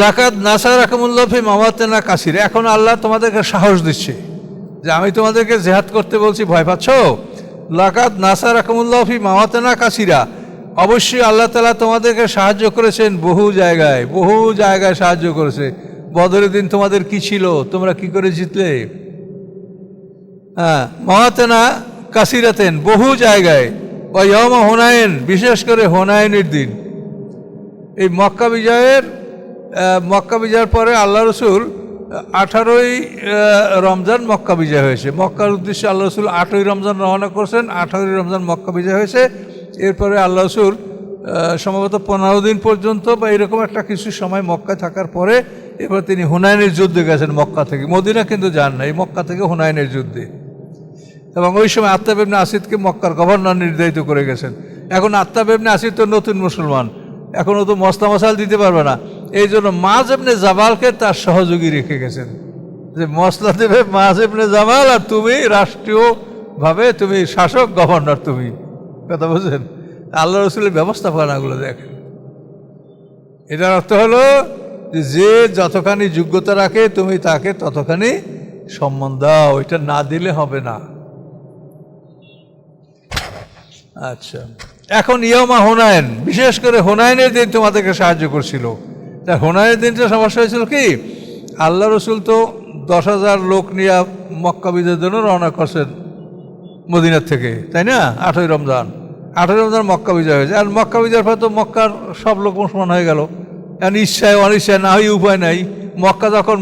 লাকাত নাসার রাকমুল্লফি মামাতেনা কাসির। এখন আল্লাহ তোমাদেরকে সাহস দিচ্ছে যে আমি তোমাদেরকে জেহাদ করতে বলছি, ভয় পাচ্ছ? লাকাত নাসার রাকমুল্লফি মামাতেনা কাসিরা। অবশ্যই আল্লাহ তালা তোমাদেরকে সাহায্য করেছেন বহু জায়গায় বহু জায়গায় সাহায্য করেছে। বদরের দিন তোমাদের কি ছিল? তোমরা কি করে জিতলে? হ্যাঁ মহাতেনা কাসিরাতেন বহু জায়গায়। ও ইয়মা হোনায়ন বিশেষ করে হোনায়নের দিন। এই মক্কা বিজয়ের মক্কা বিজয়ের পরে আল্লাহ রসুল আঠারোই রমজান মক্কা বিজয় হয়েছে। মক্কার উদ্দেশ্যে আল্লাহ রসুল আটই রমজান রওনা করছেন, আঠারোই রমজান মক্কা বিজয় হয়েছে। এরপরে আল্লাহ রসুল সম্ভবত পনেরো দিন পর্যন্ত বা এরকম একটা কিছু সময় মক্কায় থাকার পরে এবার তিনি হুনায়নের যুদ্ধে গেছেন মক্কা থেকে। মদিনা কিন্তু যান না এই মক্কা থেকে হুনায়নের যুদ্ধে। এবং ওই সময় আত্মাব ইবনে আসিদকে মক্কার গভর্নর নির্ধারিত করে গেছেন। এখন আত্মাব ইবনে আসিদ তো নতুন মুসলমান। এখন ও তো মস্তা মশাল দিতে পারবে না। এই জন্য মাজ এমনি জামালকে তার সহযোগী রেখে গেছেন। যে মশলা দেবে মাজ এমনি জামাল আর তুমি রাষ্ট্রীয়ভাবে তুমি শাসক, গভর্নর তুমি। কথা বুঝছেন আল্লাহ রসুলের ব্যবস্থাপনাগুলো দেখেন। এটার অর্থ হলো যে যতখানি যোগ্যতা রাখে তুমি তাকে ততখানি সম্মান দাও, এটা না দিলে হবে না। আচ্ছা। এখন ইয়মা হোনায়ন বিশেষ করে হোনায়নের দিন তোমাদেরকে সাহায্য করছিল। তা হোনায়নের দিনটা সমস্যা হয়েছিল কি? আল্লাহ রসুল তো দশ হাজার লোক নিয়ে মক্কা বিজয়ের জন্য রওনা করছেন মদিনার থেকে, তাই না? আঠই রমজান। আঠই রমজান মক্কা বিজয় হয়েছে। আর মক্কা বিজয়ের পর তো মক্কার সব লোক মুসলমান হয়ে গেল। এখন ইচ্ছায় অনিচ্ছায় না হয়ে উপায় নাই। মক্কা যখন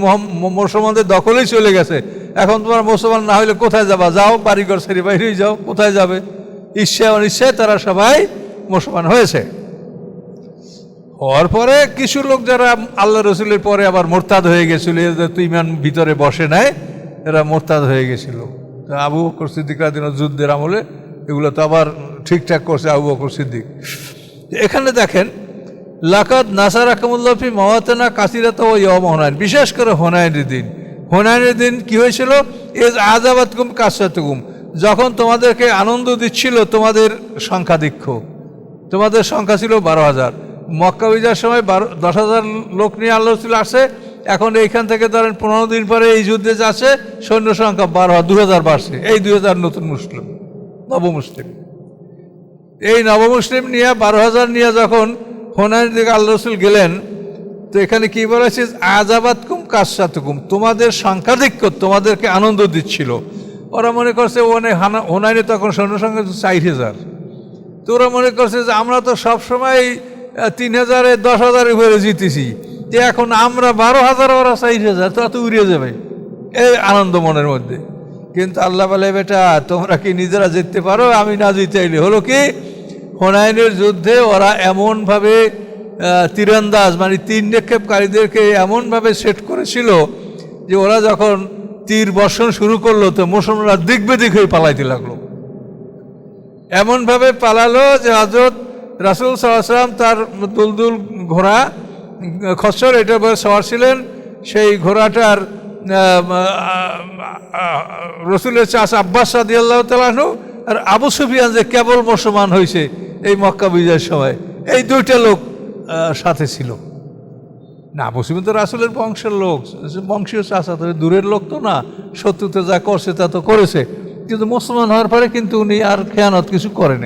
মুসলমানদের দখলেই চলে গেছে। এখন তোমার মুসলমান না হইলে কোথায় যাবা? যাও, বাড়িঘর ছেড়ে বাইরেই যাও, কোথায় যাবে? ইচ্ছায় অনিচ্ছায় তারা সবাই মুসলমান হয়েছে। হওয়ার পরে কিছু লোক যারা আল্লাহ রসুলের পরে আবার মোরতাদ হয়ে গেছিল তো ইমান ভিতরে বসে নাই, এরা মোরতাদ হয়ে গেছিল। আবু বকর সিদ্দিক রাদিন যুদ্ধের আমলে এগুলো তো আবার ঠিকঠাক করছে আবু বকর সিদ্দিক। এখানে দেখেন লাকাত নাসার আকামুল্লাফি মাওয়াতেনা কাসিরাত ও ইয়ম হোনায়ন বিশেষ করে হোনায়নের দিন। হোনায়নের দিন কি হয়েছিল? এজ আজাবাতকুম কাসাতুকুম যখন তোমাদেরকে আনন্দ দিচ্ছিল, তোমাদের সংখ্যাধিক্ষ তোমাদের সংখ্যা ছিল বারো হাজার। মক্কা বিজার সময় বারো, দশ হাজার লোক নিয়ে আল্লাহ রসুল আসে। এখন এইখান থেকে ধরেন পনেরো দিন পরে এই যুদ্ধে যাচ্ছে, সৈন্য সংখ্যা বারো হাজার দু হাজার বাড়ছে। এই দুই হাজার নতুন মুসলিম নব মুসলিম এই নব মুসলিম নিয়ে বারো হাজার নিয়ে যখন হোনানের দিকে আল্লাহ রসুল গেলেন, তো এখানে কি বলেছে আজাবাদ কুম কাসাতুকুম তোমাদের সংখ্যাধিক্য তোমাদেরকে আনন্দ দিচ্ছিল। ওরা মনে করছে ওনে হানা হোনাইনে তখন সৈন্য সংখ্যা চার হাজার। তো ওরা মনে করছে যে আমরা তো সবসময় তিন হাজারে দশ হাজারের উপরে জিতেছি। যে এখন আমরা বারো হাজার ওরা চার হাজার, তো এত উড়িয়ে যাবে। এই আনন্দ মনের মধ্যে। কিন্তু আল্লাহ বলে, বেটা, তোমরা কি নিজেরা জিততে পারো? আমি না জিতাইলে হলো কি? হোনাইনের যুদ্ধে ওরা এমনভাবে তীরন্দাজ মানে তীর নিক্ষেপকারীদেরকে এমনভাবে সেট করেছিল যে ওরা যখন তীর বর্ষণ শুরু করল তো মুসলমানরা দিক বেদিক হয়ে পালাইতে লাগল। এমনভাবে পালালো যে হজরত রাসুল সাল্লাম তার দুলদুল ঘোড়া খসর এটার উপরে সওয়ার ছিলেন। সেই ঘোড়াটার রসুলের চাষ আব্বাস সাদি আল্লাহ তালাহু আর আবু সুফিয়ান যে কেবল মুসলমান হয়েছে এই মক্কা বিজয়ের সময়। এই দুইটা লোক সাথে ছিল। না সুফিয়ান তো রাসুলের বংশের লোক, বংশীয় চাষা তো দূরের লোক তো না, শত্রুতে যা করছে তা তো করেছে। কিন্তু মুসলমান হওয়ার পরে কিন্তু উনি আর খেয়ানত কিছু করে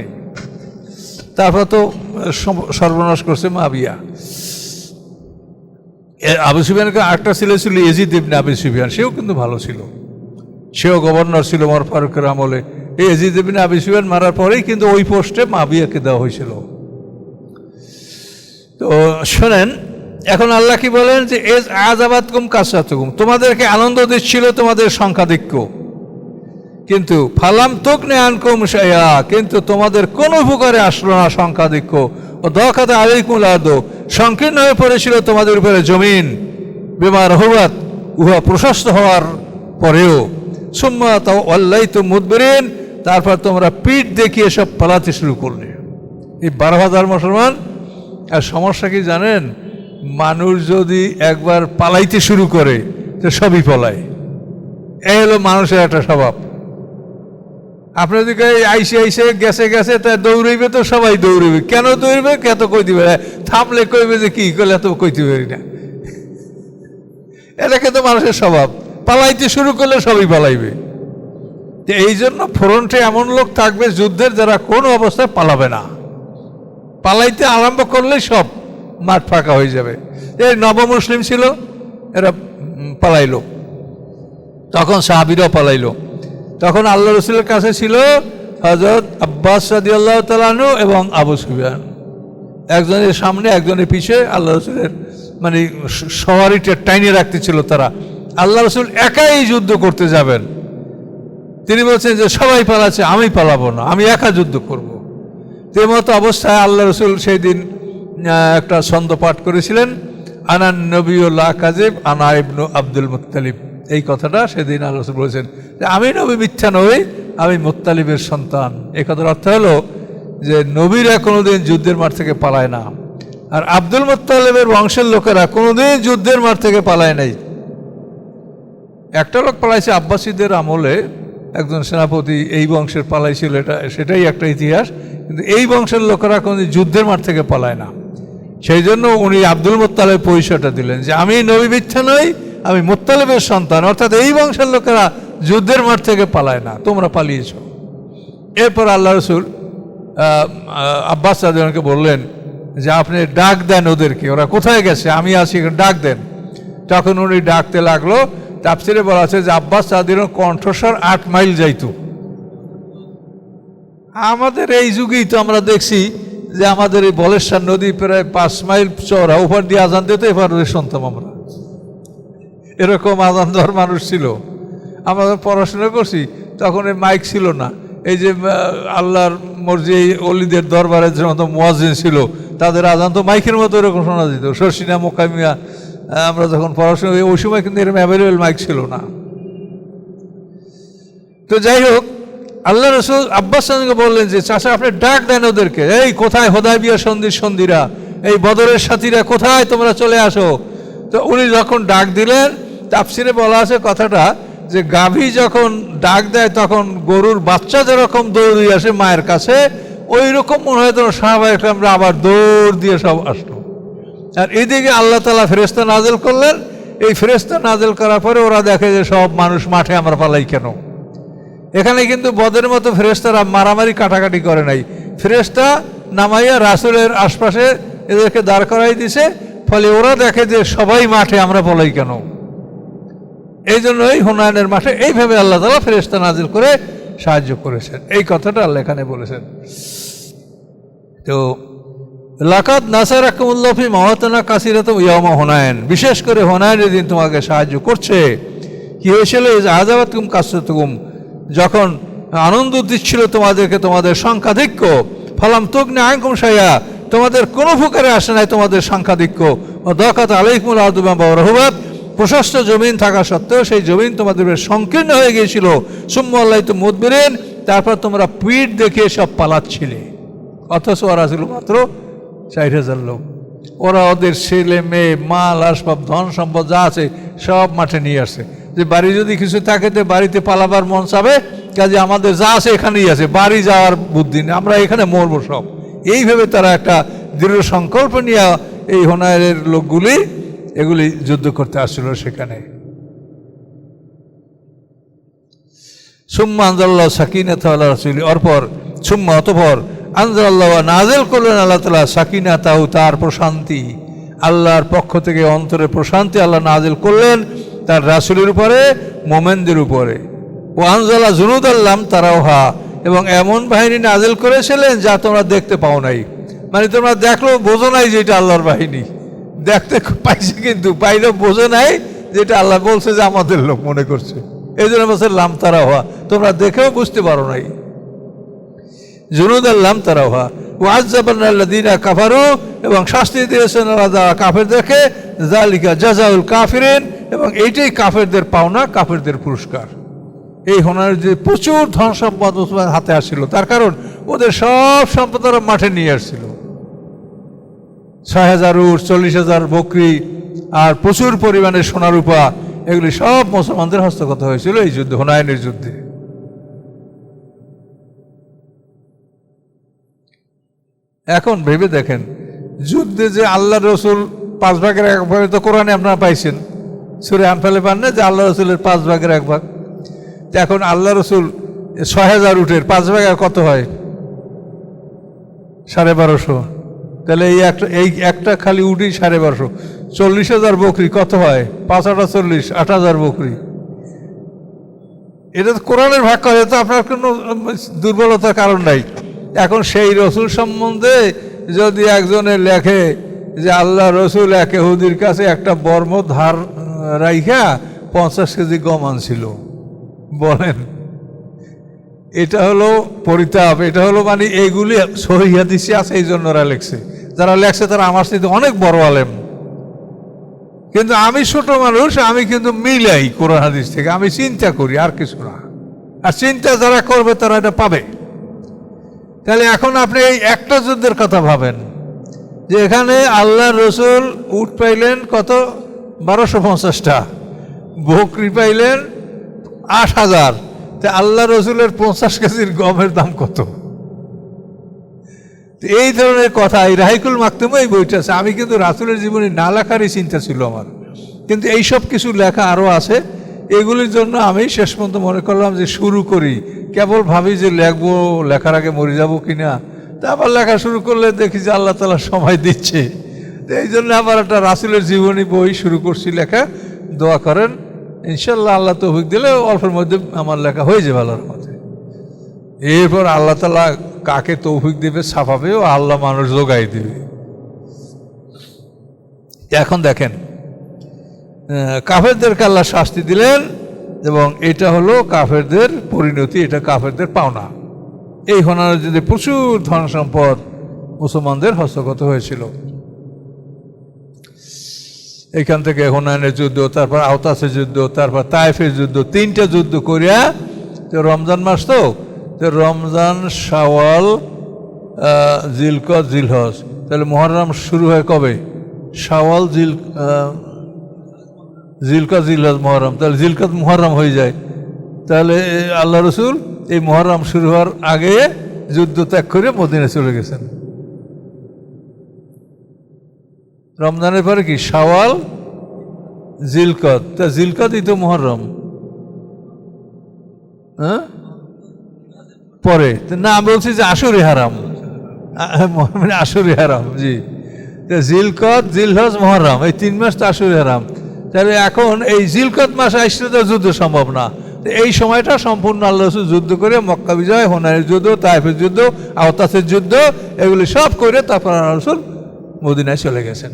তারপর তো সর্বনাশ করছে মাবিয়া। আবু সুফিয়ানকে আরেকটা ছেলে ছিল এজিদ ইবনে আবু সুফিয়ান, সেও কিন্তু ভালো ছিল। সেও গভর্নর ছিল মর ফারুকের আমলে। এই এজিদ ইবনে আবু সুফিয়ান মারার পরেই কিন্তু ওই পোস্টে মাবিয়াকে দেওয়া হয়েছিল। তো, শোনেন এখন আল্লাহ কি বলেন যে, এজ আজাবাদ কুম কাসাতুকুম তোমাদেরকে আনন্দ দিচ্ছিল তোমাদের সংখ্যাধিক্য কিন্তু, ফালাম তোক নেয়ান কুম সাইয়া কিন্তু তোমাদের কোনো উপকারে আসলো না সংখ্যাধিক্য ও দখাতে আলাইকুম লাদো সংকীর্ণ হয়ে পড়েছিল তোমাদের উপরে জমিন। বেমার হবাত উহা প্রশস্ত হওয়ার পরেও। সুম্মা তাও অল্লাই তো মুদবেরেন। তারপর তোমরা পিঠ দেখিয়ে সব পালাতে শুরু করলে। এই বারো হাজার মুসলমান, আর সমস্যা কি জানেন? মানুষ যদি একবার পালাইতে শুরু করে তো সবই পলায়। এ হলো মানুষের একটা স্বভাব। আপনি যদি কই আইসে আইসে, গেছে গেছে, তা দৌড়ইবে তো সবাই দৌড়ইবে। কেন দৌড়বে কে তো কই দিবে থামলে কইবে যে কি করলে তো কইতে পারি না। এটা কিন্তু মানুষের স্বভাব। পালাইতে শুরু করলে সবই পালাইবে। এই জন্য ফ্রন্টে এমন লোক থাকবে, যুদ্ধের যারা কোনো অবস্থায় পালাবে না। পালাইতে আরম্ভ করলেই সব। মাঠ ফাঁকা হয়ে যাবে। এই নবমুসলিম ছিল, এরা পালাইলো। তখন সাহাবিরাও পালাইলো। তখন আল্লাহ রসুলের কাছে ছিল হজরত আব্বাস সাদি আল্লাহ তালানু এবং আবু সুবিয়ান একজনের সামনে, একজনের পিছিয়ে আল্লাহ রসুলের মানে সওয়ারিটা টাইনে রাখতে ছিল তারা। আল্লাহ রসুল একাই যুদ্ধ করতে যাবেন। তিনি বলছেন যে, সবাই পালাচ্ছে, আমি পালাবো না, আমি একা যুদ্ধ করব। তে মতো অবস্থায় আল্লাহ রসুল সেই দিন একটা ছন্দ পাঠ করেছিলেন, আনান নবীউল্লাহ কাজিব আনা ইবনু আব্দুল মুত্তালিব। এই কথাটা সেদিন রসুল বলেছেন যে, আমি নবী মিথ্যা নই, আমি মুত্তালিবের সন্তান। এই কথার অর্থ হলো যে, নবীরা কোনোদিন যুদ্ধের মাঠ থেকে পালায় না। আর আব্দুল মুত্তালিবের বংশের লোকেরা কোনোদিন যুদ্ধের মাঠ থেকে পালায় নাই। একটা লোক পালাইছে আব্বাসীদের আমলে, একজন সেনাপতি এই বংশের পালাইছিল, এটা সেটাই একটা ইতিহাস। কিন্তু এই বংশের লোকেরা কোনো যুদ্ধের মাঠ থেকে পালায় না। সেই জন্য উনি আব্দুল মোত্তালেব পরিচয়টা দিলেন যে আমি নবী মিথ্যা নই, আমি মোত্তালেবের সন্তান। অর্থাৎ এই বংশের লোকেরা যুদ্ধের মাঠ থেকে পালায় না, তোমরা পালিয়েছ। এরপর আল্লাহ রসুল আব্বাস সাদিনকে বললেন যে আপনি ডাক দেন ওদেরকে, ওরা কোথায় গেছে? আমি এখানে, ডাক দেন। তখন উনি ডাকতে লাগল তাপসিরে বলা আছে যে আব্বাস সাদির কণ্ঠস্বর আট মাইল যাইতো। আমাদের এই যুগেই তো আমরা দেখছি যে আমাদের এই বলেশ্বর নদী প্রায় পাঁচ মাইল চওড়া ওপার দিয়ে আজান দিত এবার শুনতাম আমরা। এরকম আজান দেওয়ার মানুষ ছিল। আমরা পড়াশোনা করছি, তখন এই মাইক ছিল না। এই যে আল্লাহর মর্জি অলিদের দরবারে যে মতো মোয়াজিন ছিল, তাদের আজান তো মাইকের মতো এরকম শোনা যেত। শর্ষিনা মোকামিয়া আমরা যখন পড়াশোনা ওই সময় কিন্তু এরকম অ্যাভেলেবেল মাইক ছিল না। তো যাই হোক আল্লাহ রসুল আব্বাস বললেন যে, চাচা, আপনি ডাক দেন ওদেরকে। এই, কোথায় হোদায় বিয়া সন্ধির সন্ধিরা? এই বদরের সাথীরা কোথায়? তোমরা চলে আসো। তো উনি যখন ডাক দিলেন তাপসিরে বলা আছে কথাটা যে, গাভী যখন ডাক দেয়, তখন গরুর বাচ্চা যেরকম দৌড় দিয়ে আসে মায়ের কাছে ওই রকম মনে হয় তখন স্বাভাবিক আমরা আবার দৌড় দিয়ে সব আসলো। আর এদিকে আল্লাহ তালা ফেরেস্তা নাজেল করলেন। এই ফেরেস্তা নাজেল করার পরে ওরা দেখে যে, সব মানুষ মাঠে আমরা পালাই কেন? এখানে কিন্তু বদের মতো ফেরেস্তারা মারামারি কাটাকাটি করে নাই। ফেরেস্তা নামাইয়া রাসুলের আশপাশে এদেরকে দাঁড় করাই দিছে, ফলে ওরা দেখে যে সবাই মাঠে, আমরা বলাই কেন? এই জন্যই হুনায়নের মাঠে এইভাবে আল্লাহ তালা ফেরেস্তা নাজিল করে সাহায্য করেছেন। এই কথাটা আল্লাহ এখানে বলেছেন। তো লাকাত নাসার আকুমুল্লাফি মহাতনা কাসিরত ইয়ামা হোনায়ন। বিশেষ করে হোনায়নের দিন তোমাকে সাহায্য করছে। কি হয়েছিল? আজাবাত তুম কাসতুকুম যখন আনন্দ দিচ্ছিল তোমাদেরকে, তোমাদের সংখ্যাধিক্য ফলাম তুগ্নে আয়কুম সাইয়া তোমাদের কোনো প্রকারে আসে নাই তোমাদের সংখ্যাধিক্য ও দকাত আলাইকুমুল আদুমা বা রহবাত, প্রশস্ত জমিন থাকা সত্ত্বেও সেই জমিন তোমাদের সংকীর্ণ হয়ে গিয়েছিল। সুম্ম আল্লাহ তো মুদবিরেন, তারপর তোমরা পিঠ দেখিয়ে সব পালাচ্ছিলে। অথচ ওরা ছিল মাত্র ষাট হাজার লোক। ওরা ওদের ছেলে, মেয়ে, মাল, আসবাব ধন সম্পদ যা আছে সব মাঠে নিয়ে আসে। যে বাড়ি যদি কিছু থাকে, তো বাড়িতে পালাবার মন চাবে, কাজে আমাদের যা আছে এখানেই আছে, বাড়ি যাওয়ার বুদ্ধি নেই, আমরা এখানে মরবো সব। এইভাবে তারা একটা দৃঢ় সংকল্প নিয়ে এই হোনায়ের লোকগুলি, এগুলি যুদ্ধ করতে আসছিল সেখানে। সুম্মা আনজাল্লাহ সাকিনাত আল্লাহ রসুল অরপর সুম্মা অতপর আনজাল্লাহ নাজেল করলেন আল্লাহ তালা সাকিনা তাও তার প্রশান্তি। আল্লাহর পক্ষ থেকে অন্তরে প্রশান্তি আল্লাহ নাজেল করলেন। তার রাসুলের উপরে, মোমেনদের উপরে। ও আনজাল্লাহ জুনুদ আল্লাম, তারাও হা। এবং এমন বাহিনী নাজেল করেছিলেন যা তোমরা দেখতে পাও নাই। মানে তোমরা দেখল, বোঝো নাই যে এটা আল্লাহর বাহিনী। দেখতে পাইছে কিন্তু পাইলেও বোঝো নাই যেটা আল্লাহ বলছে যে আমাদের লোক মনে করছে। এই জন্য বলছে, লাম তারা হওয়া তোমরা দেখেও বুঝতে পারো নাই। জুনুদ আল্লাম তারা হওয়া কাফারু, এবং শাস্তি দিয়েছেন আল্লাহ কাফেরদেরকে জালিকা জাজাউল কাফিরেন এবং এইটাই কাফেরদের পাওনা, কাফেরদের পুরস্কার। এই হোনার যে প্রচুর ধন সম্পদ হাতে আসছিল, তার কারণ ওদের সব সম্পদ ওরা মাঠে নিয়ে আসছিল। ছয় হাজার উট, চল্লিশ হাজার বকরি আর প্রচুর পরিমাণে সোনারূপা এগুলি সব মুসলমানদের হস্তগত হয়েছিল এই যুদ্ধে, হুনায়নের যুদ্ধে। এখন ভেবে দেখেন, যুদ্ধে যে আল্লাহ রসুল পাঁচ ভাগের এক তো কোরআনে আপনারা পাইছেন সুরে আমফালে পান না যে আল্লাহ রসুলের পাঁচ ভাগের এক ভাগ? তো এখন আল্লাহ রসুল ছয় হাজার উঠের পাঁচ ভাগে কত হয়? সাড়ে বারোশো। তাহলে এই একটা এই একটা খালি উঠি সাড়ে বারোশো। চল্লিশ হাজার বকরি কত হয়? পাঁচ আটা চল্লিশ, আট হাজার বকরি। এটা তো কোরআনের ভাগ করে তো আপনার কোনো দুর্বলতার কারণ নাই। এখন সেই রসুল সম্বন্ধে যদি একজনে লেখে যে আল্লাহ রসুল এক এহুদির কাছে একটা বর্ম ধার রাইখা পঞ্চাশ কেজি গম আনছিল। বলেন, এটা হলো পরিতাপ, এটা হলো মানে এইগুলি সহিহাদিসে আছে, এই জন্য ওরা লেখছে। যারা লেখছে তারা আমার সাথে অনেক বড় আলেম। কিন্তু আমি ছোট মানুষ, আমি কিন্তু মিলাই কোরআন হাদিস থেকে, আমি চিন্তা করি আর কিছু না। আর চিন্তা যারা করবে তারা এটা পাবে। তাহলে এখন আপনি এই একটা যুদ্ধের কথা ভাবেন, যে এখানে আল্লাহ রসুল উট পাইলেন কত? বারোশো পঞ্চাশটা। বকরি পাইলেন আট হাজার। তা আল্লাহ রসুলের পঞ্চাশ কেজির গমের দাম কত? এই ধরনের কথা এই রাহিকুল মাকতুমে এই বইটা আছে। আমি কিন্তু রাসুলের জীবনে না লেখারই চিন্তা ছিল আমার। কিন্তু এই সব কিছু লেখা আরও আছে। এগুলির জন্য আমি শেষ পর্যন্ত মনে করলাম যে শুরু করি। কেবল ভাবি যে লেখবো, লেখার আগে মরে যাব তা আবার লেখা শুরু করলে দেখি যে আল্লাহ তালা সময় দিচ্ছে। এই জন্য আবার একটা রাসুলের জীবনী বই শুরু করছি, লেখা, দোয়া করেন। ইনশাল্লাহ আল্লাহ তৌফিক দিলে অল্পের মধ্যে আমার লেখা হয়ে যাবে আল্লাহর মধ্যে এরপর আল্লাহ তালা কাকে তৌফিক দেবে ছাপাবে ও আল্লাহ মানুষ যোগাই দেবে। এখন দেখেন কাফেরদেরকে আল্লাহ শাস্তি দিলেন এবং এটা হলো কাফেরদের পরিণতি, এটা কাফেরদের পাওনা। এই হনার যদি প্রচুর ধন সম্পদ মুসলমানদের হস্তগত হয়েছিল। এখান থেকে হুনায়নের যুদ্ধ তারপর আওতাসের যুদ্ধ তারপর তাইফের যুদ্ধ তিনটা যুদ্ধ করিয়া তো রমজান মাস তো তো রমজান শাওয়াল আহ, জিলকত জিলহজ। তাহলে মহরম শুরু হয় কবে? শাওয়াল জিল আহ, জিলকত জিলহজ মহরম তাহলে জিলকত মহরম হয়ে যায়। তাহলে আল্লাহ রসুল এই মহরম শুরু হওয়ার আগে যুদ্ধ ত্যাগ করে মদিনে চলে গেছেন। রমজানের পরে কি? শাওয়াল, জিলকত। তা জিলকতই তো মহরম হ্যাঁ? পরে। না, আমি বলছি যে আসরে হারাম। মানে আসরে হারাম, জি। তো জিলকত, জিলহজ মহরম এই তিন মাস তো আসরে হারাম। তাহলে এখন এই জিলকত মাস আসলে তো যুদ্ধ সম্ভব না। এই সময়টা সম্পূর্ণ আল্লাহ রসুল যুদ্ধ করে মক্কা বিজয় হোনারের যুদ্ধ, তাইফের যুদ্ধ, আওতাসের যুদ্ধ, এগুলি সব করে তারপর আল্লাহ রসুল মদিনায় চলে গেছেন।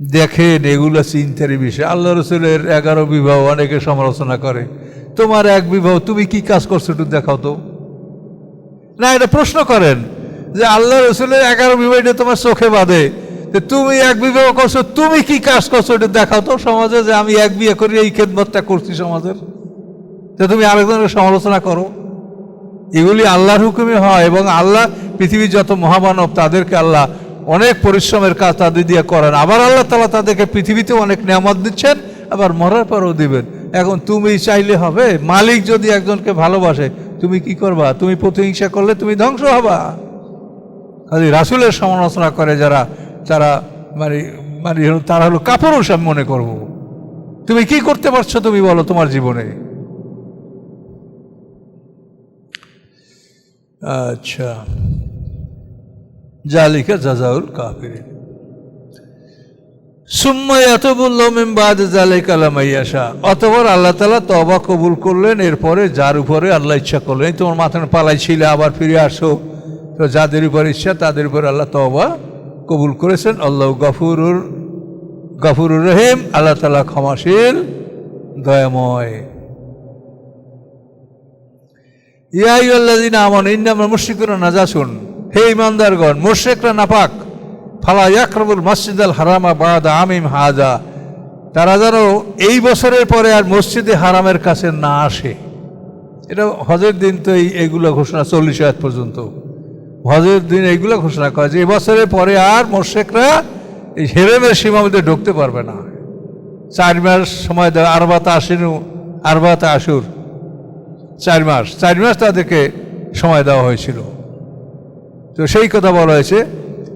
দেখেন, এগুলো চিন্তার বিষয়। আল্লাহ রসুলের এগারো বিবাহ অনেকে সমালোচনা করে। তোমার এক বিবাহ, তুমি কি কাজ করছ একটু দেখাও তো। না, এটা প্রশ্ন করেন যে আল্লাহ রসুলের এগারো বিবাহ এটা তোমার চোখে বাঁধে। তো তুমি এক বিবাহ করছ, তুমি কি কাজ করছ এটা দেখাও তো সমাজে যে আমি এক বিয়ে করি, এই খেদমতটা করছি সমাজের। তো তুমি আরেকজনের সমালোচনা করো। এগুলি আল্লাহর হুকুমে হয় এবং আল্লাহ পৃথিবীর যত মহামানব তাদেরকে আল্লাহ অনেক পরিশ্রমের কাজ তাদের দিয়ে করেন। আবার আল্লাহ তালা তাদেরকে পৃথিবীতে অনেক নিয়ামত দিচ্ছেন, আবার মরার পরও দিবেন। এখন তুমি চাইলে হবে, মালিক যদি একজনকে ভালোবাসে, তুমি কি করবা? তুমি প্রতিহিংসা করলে তুমি ধ্বংস হবা। কাজে রাসুলের সমালোচনা করে যারা, তারা মানে মানে তারা হলো কাপুরুষ আমি মনে করব। তুমি কি করতে পারছ তুমি বলো তোমার জীবনে? আচ্ছা। জালিকা জাজাউল কাফির। সুম্মায়াতবুল্লামিমবাদ জালিকা লামাইয়াশা অতপর আল্লাহ তালা তবা কবুল করলেন, এরপরে যার উপরে আল্লাহ ইচ্ছা করলেন তোমার মাথায় পালাই ছিলে আবার ফিরে আসো। তো যাদের উপর ইচ্ছা, তাদের উপর আল্লাহ তবা কবুল করেছেন। আল্লাহ গফুরুর গফুরুর রহিম, আল্লাহ তালা ক্ষমাশীল, দয়াময়। ইয়াইল্লাদিন আমন ইন্নামা মুশরিকুনা নাজাসুন। হে ইমানদারগণ মুশরিকরা নাপাক। ফালা ইয়াকরবুল মসজিদ আল হারামা বাদ আমিম হাজা। তারা যেন এই বছরের পরে আর মসজিদে হারামের কাছে না আসে। এটা হজের দিন তো এই এইগুলো ঘোষণা চল্লিশ আয়াত পর্যন্ত। হজের দিন এইগুলো ঘোষণা করে যে এবছরের পরে আর মোর্শেকরা এই হেরেমের সীমা মধ্যে ঢুকতে পারবে না। চার মাস সময় দেওয়া, আরবাতা আসিনু আরবাতা আসুর চার মাস চার মাস তাদেরকে সময় দেওয়া হয়েছিল। তো সেই কথা বলা হয়েছে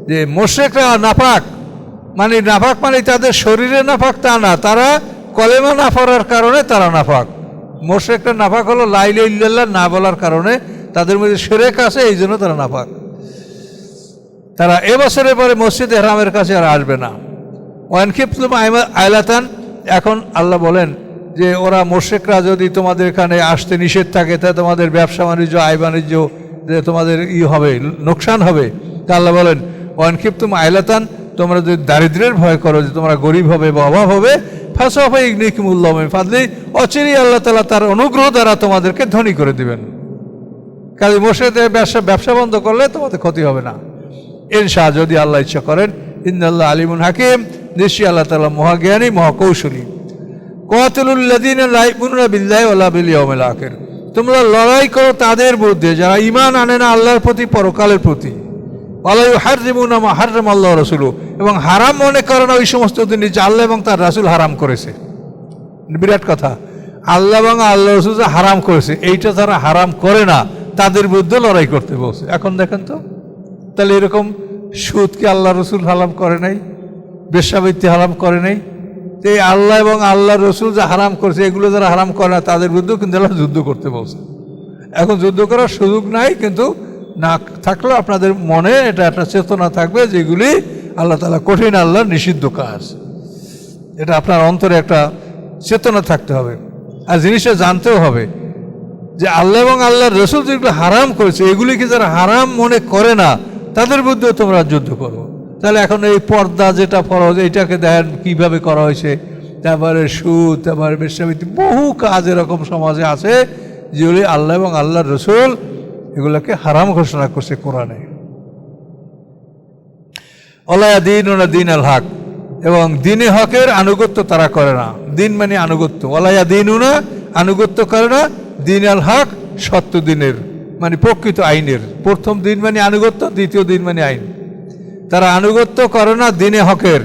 যে মোশেকরা নাপাক মানে নাফাক মানে তাদের শরীরে নাফাক তা না, তারা কলেমা না পড়ার কারণে তারা নাফাক। মোশেকটা নাফাক হলো লাইলে ইল্লাল্লাহ না বলার কারণে তাদের মধ্যে সেরেক আছে, এই জন্য তারা নাফাক। তারা এবছরের পরে মসজিদ হেরামের কাছে আর আসবে না। ওয়ানখিপ্তুম আয়লাতান এখন আল্লাহ বলেন যে ওরা মোশেকরা যদি তোমাদের এখানে আসতে নিষেধ থাকে, তা তোমাদের ব্যবসা বাণিজ্য, আয় বাণিজ্য, যে তোমাদের ই হবে, নোকসান হবে। তা আল্লাহ বলেন ওয়ানখিপ্তুম আয়লাতান তোমরা যদি দারিদ্রের ভয় করো, যে তোমরা গরিব হবে বা অভাব হবে, ফাঁসফা ইগনিকুমুল্লাহ ফাদলি অচিরেই আল্লাহ তালা তার অনুগ্রহ দ্বারা তোমাদেরকে ধনী করে দিবেন। কাজে মসজিদের ব্যবসা ব্যবসা বন্ধ করলে তোমাদের ক্ষতি হবে না। ইনশা যদি আল্লাহ ইচ্ছা করেন ইন্দাল্লাহ আলিমুন হাকিম, নিশ্চয়ই আল্লাহ তালা মহাজ্ঞানী, মহাকৌশলী। আখের। তোমরা লড়াই করো তাদের মধ্যে, যারা ইমান আনে না আল্লাহর প্রতি, পরকালের প্রতি। আল্লাহ এবং হারাম মনে করে না ওই সমস্ত জিনিস যা আল্লাহ এবং তার রাসুল হারাম করেছে। বিরাট কথা। আল্লাহ এবং আল্লাহ রসুল যে হারাম করেছে, এইটা তারা হারাম করে না, তাদের বিরুদ্ধে লড়াই করতে বলছে। এখন দেখেন তো, তাহলে এরকম সুদকে আল্লাহ রসুল হারাম করে নাই? বেশাবৃত্তি হারাম করে নাই? এই আল্লাহ এবং আল্লাহ রসুল যে হারাম করেছে, এগুলো যারা হারাম করে না, তাদের বিরুদ্ধেও কিন্তু আল্লাহ যুদ্ধ করতে বলছে। এখন যুদ্ধ করার সুযোগ নাই, কিন্তু না থাকলেও আপনাদের মনে এটা একটা চেতনা থাকবে যেগুলি আল্লাহ তালা কঠিন আল্লাহ নিষিদ্ধ কাজ। এটা আপনার অন্তরে একটা চেতনা থাকতে হবে। আর জিনিসটা জানতেও হবে যে আল্লাহ এবং আল্লাহর রসুল যেগুলো হারাম করেছে, এগুলিকে যারা হারাম মনে করে না, তাদের বিরুদ্ধে তোমরা যুদ্ধ করো। তাহলে এখন এই পর্দা যেটা ফরজ, এটাকে দেখেন কীভাবে করা হয়েছে। তারপরে সুদ, তারপরে বেশ্যাবৃত্তি বহু কাজ এরকম সমাজে আছে যেগুলি আল্লাহ এবং আল্লাহর রসুল এগুলোকে হারাম ঘোষণা করছে কোরআনে। অলায়া দিন ওনা দিন আল হক। এবং দিনে হকের আনুগত্য তারা করে না। দিন মানে আনুগত্য। অলায়া দিন উনা আনুগত্য করে না, দিন আল হক সত্য দিনের মানে প্রকৃত আইনের। প্রথম দিন মানে আনুগত্য, দ্বিতীয় দিন মানে আইন। তারা আনুগত্য করে না দিনে হকের।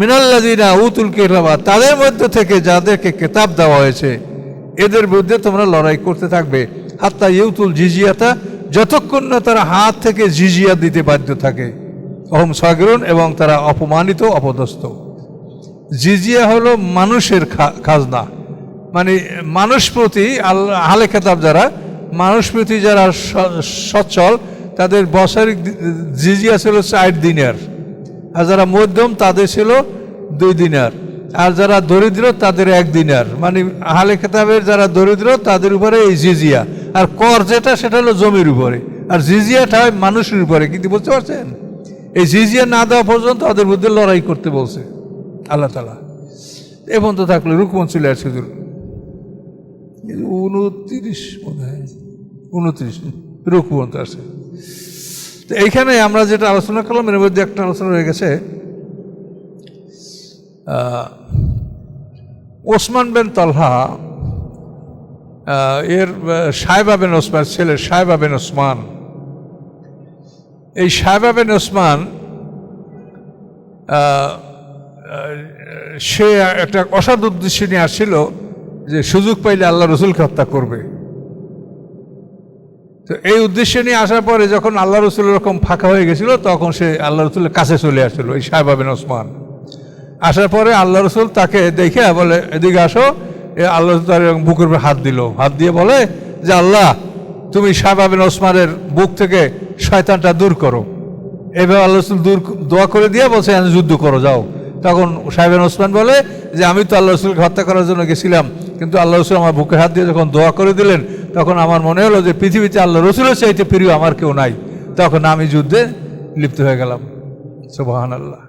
মিনাল্লাদিনা উতুল কেরাবা তাদের মধ্যে থেকে যাদেরকে কেতাব দেওয়া হয়েছে, এদের বিরুদ্ধে তোমরা লড়াই করতে থাকবে। হাত্তা ইউতুল জিজিয়াতা, যতক্ষণ না তারা হাত থেকে জিজিয়া দিতে বাধ্য থাকে। অহম সাগরুন এবং তারা অপমানিত, অপদস্থ। জিজিয়া হলো মানুষের খাজনা। মানে মানুষ প্রতি আল্লাহ হালে খেতাব যারা, মানুষ প্রতি যারা সচ্ছল তাদের বছরিক জিজিয়া ছিল চার দিনের। আর যারা মধ্যম, তাদের ছিল দুই দিনার। আর যারা দরিদ্র, তাদের এক দিনার। মানে আহলে খেতাবের যারা দরিদ্র, তাদের উপরে এই জিজিয়া। আর কর যেটা, সেটা হলো জমির উপরে। আর জিজিয়াটা হয় মানুষের উপরে কিন্তু বুঝতে পারছেন? এই জিজিয়া না দেওয়া পর্যন্ত তাদের মধ্যে লড়াই করতে বলছে আল্লাহ তালা এ পর্যন্ত থাকলে রুকমন চলে আসছে দূর। উনত্রিশ মনে হয়। উনত্রিশ রুক পর্যন্ত আসে তো এইখানে আমরা যেটা আলোচনা করলাম, এর মধ্যে একটা আলোচনা রয়ে গেছে। ওসমান বেন তলহা এর সাহেবা বেন ওসমান ছেলে সাহেবা বেন ওসমান। এই সাহেবা বেন ওসমান সে একটা অসাধ উদ্দেশ্য নিয়ে আসছিল যে সুযোগ পাইলে আল্লাহ রসুলকে হত্যা করবে। তো এই উদ্দেশ্য নিয়ে আসার পরে যখন আল্লাহ রসুল এরকম ফাঁকা হয়ে গেছিল, তখন সে আল্লাহ রসুলের কাছে চলে আসছিল এই সাহেব বিন ওসমান। আসার পরে আল্লাহ রসুল তাকে দেখে বলে, এদিকে আসো। এ আল্লাহ তার বুকের উপর হাত দিল। হাত দিয়ে বলে, যে আল্লাহ, তুমি সাহেব বিন ওসমানের বুক থেকে শয়তানটা দূর করো। এভাবে আল্লাহ রসুল দূর দোয়া করে দিয়ে বলছে "এখন যুদ্ধ করো, যাও। তখন সাহেবেন ওসমান বলে, যে আমি তো আল্লাহ রসুলকে হত্যা করার জন্য গেছিলাম, কিন্তু আল্লাহ রসুল আমার বুকে হাত দিয়ে যখন দোয়া করে দিলেন তখন আমার মনে হলো যে পৃথিবীতে আল্লাহ রসুলের চাইতে প্রিয় আমার কেউ নাই। তখন আমি যুদ্ধে লিপ্ত হয়ে গেলাম। সুবাহান আল্লাহ